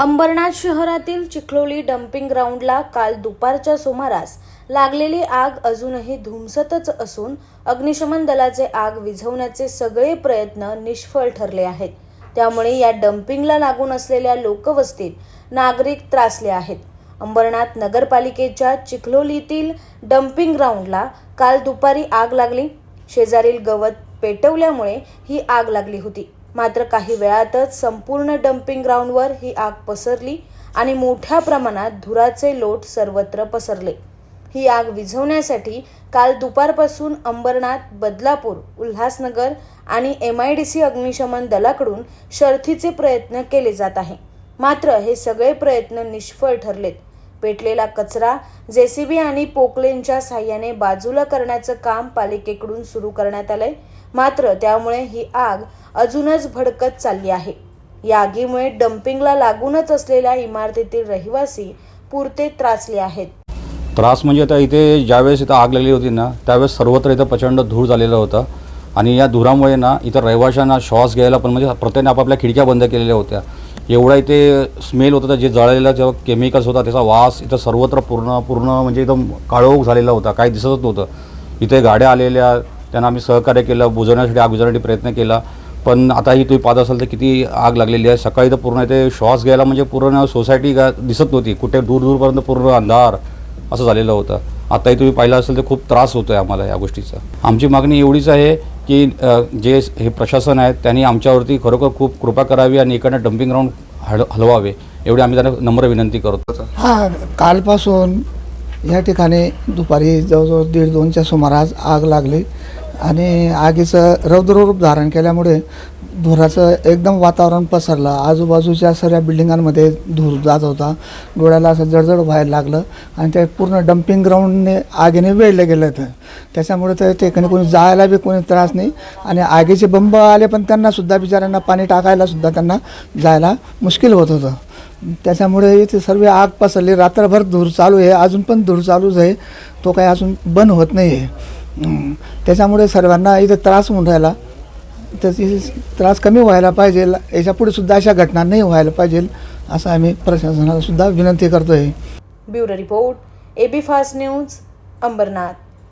अंबरनाथ शहरातील चिखलोली डम्पिंग ग्राउंडला काल दुपारच्या सुमारास लागलेली आग अजूनही धुमसतच असून अग्निशमन दलाचे आग विझवण्याचे सगळे प्रयत्न निष्फळ ठरले आहेत. त्यामुळे या डम्पिंगला लागून असलेल्या लोकवस्तीत नागरिक त्रासले आहेत. अंबरनाथ नगरपालिकेच्या चिखलोलीतील डम्पिंग ग्राउंडला काल दुपारी आग लागली. शेजारील गवत पेटवल्यामुळे ही आग लागली होती. मात्र काही वेळातच संपूर्ण डम्पिंग ग्राउंडवर ही आग पसरली आणि मोठ्या प्रमाणात धुराचे लोट सर्वत्र पसरले. ही आग विझवण्यासाठी काल दुपारपासून अंबरनाथ बदलापूर उल्हासनगर आणि एम आय डी सी अग्निशमन दलाकडून शर्थीचे प्रयत्न केले जात आहे. मात्र हे सगळे प्रयत्न निष्फळ ठरलेत. पेटलेला कचरा जेसीबी आणि पोकलेनच्या साह्याने बाजूला करण्याचं काम पालिकेकडून सुरू करण्यात आलंय. मात्र त्यामुळे ही आग अजूनच भडकत चालली आहे. या आगीमुळे डम्पिंगला लागूनच असलेल्या इमारतीतील रहिवासी पुरते त्रासले आहेत. त्रास म्हणजे आता इथे ज्यावेळेस इथं आग लागली होती ना त्यावेळेस सर्वत्र इथं प्रचंड धूर झालेलं होतं. आणि या धुरामुळे ना इथं रहिवाशांना श्वास घ्यायला पण म्हणजे प्रत्येकाने आपापल्या खिडक्या बंद केलेल्या होत्या. एवढा इथे स्मेल होता जे जळलेलं जेव्हा केमिकल्स होता त्याचा वास इथं सर्वत्र पूर्ण पूर्ण म्हणजे एकदम काळोख झालेला होता काही दिसतच नव्हतं. इथे गाड्या आलेल्या त्यांना आम्ही सहकार्य केलं बुजवण्यासाठी आग बुजवण्यासाठी प्रयत्न केला. पण आताही तुम्ही पाहत असाल तर किती आग लागलेली आहे. सकाळी तर पूर्ण इथे श्वास घ्यायला म्हणजे पूर्ण सोसायटी गा दिसत नव्हती. कुठे दूर दूरपर्यंत पूर्ण अंधार असं झालेलं होतं. आताही तुम्ही पाहिलं असेल तर खूप त्रास होतो आहे आम्हाला या गोष्टीचा. आमची मागणी एवढीच आहे की जे हे प्रशासन आहे त्यांनी आमच्यावरती खरोखर खूप कृपा करावी आणि इकडनं डम्पिंग ग्राउंड हल हलवावे एवढी आम्ही त्यांना नम्र विनंती करतो. हा कालपासून या ठिकाणी दुपारी जवळजवळ दीड दोनच्या सुमारास आग लागली. आणि आगीचं रौद्ररूप धारण केल्यामुळे धुराचं एकदम वातावरण पसरलं. आजूबाजूच्या सगळ्या बिल्डिंगांमध्ये धूर जात होता. डोळ्याला असं जडजड व्हायला लागलं आणि ते पूर्ण डम्पिंग ग्राउंडने आगीने वेळलं गेलं तर त्याच्यामुळे ते ठिकाणी कोणी जायला बी कोणी त्रास नाही आणि आगीचे बंब आले पण त्यांनासुद्धा बिचाऱ्यांना पाणी टाकायलासुद्धा त्यांना जायला मुश्किल होत होतं. त्याच्यामुळे इथे सर्व आग पसरली. रात्रभर धूर चालू आहे. अजून पण धूर चालूच आहे. तो काही अजून बंद होत नाही आहे त्याच्यामुळे सर्वांना इथे त्रास होऊन राहिला. त्याची त्रास कमी व्हायला पाहिजे. याच्यापुढे सुद्धा अशा घटना नाही व्हायला पाहिजे असं आम्ही प्रशासनाला सुद्धा विनंती करतो आहे bureau report AB fast news Ambernath.